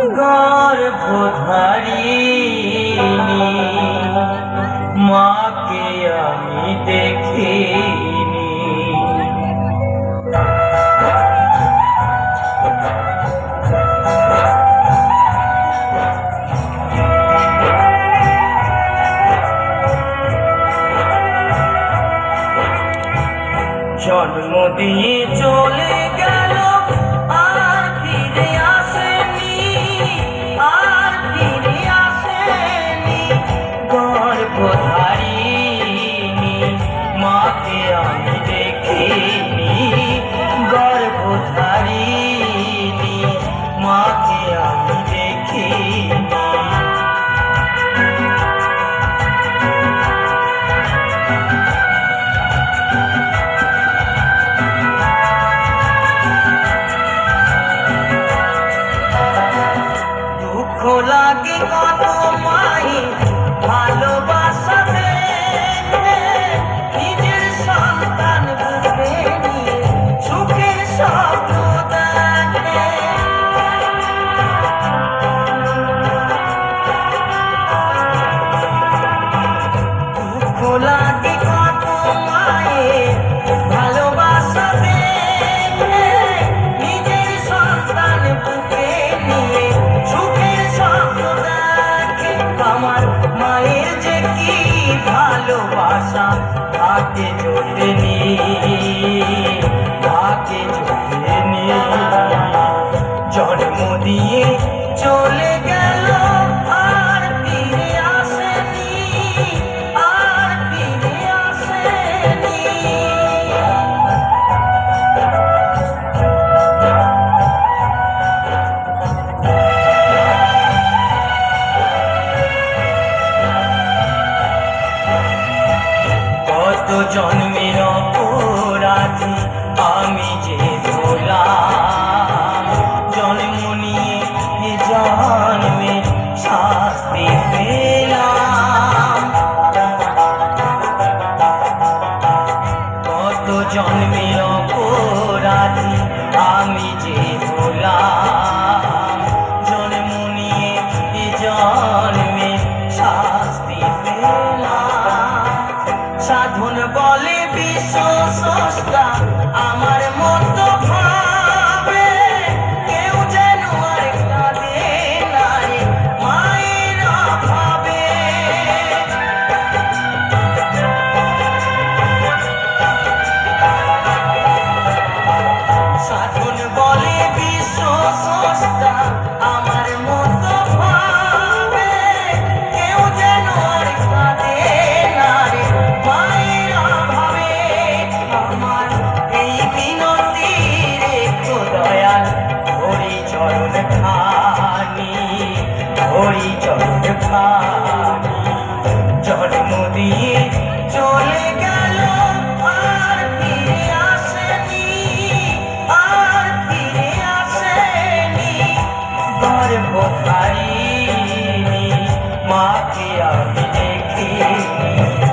গর্ভধারিণী মাকে আমি দেখি জন্ম দিয়ে চলে গেল আর ফিরে Thank you. John. সাধন বলে বিশ্ব আমার মতো জল নদী চলে গেল আর ফিরে আসেনি আর ফিরে আসেনি গর্ভধারিণী মাকে আমি দেখিনি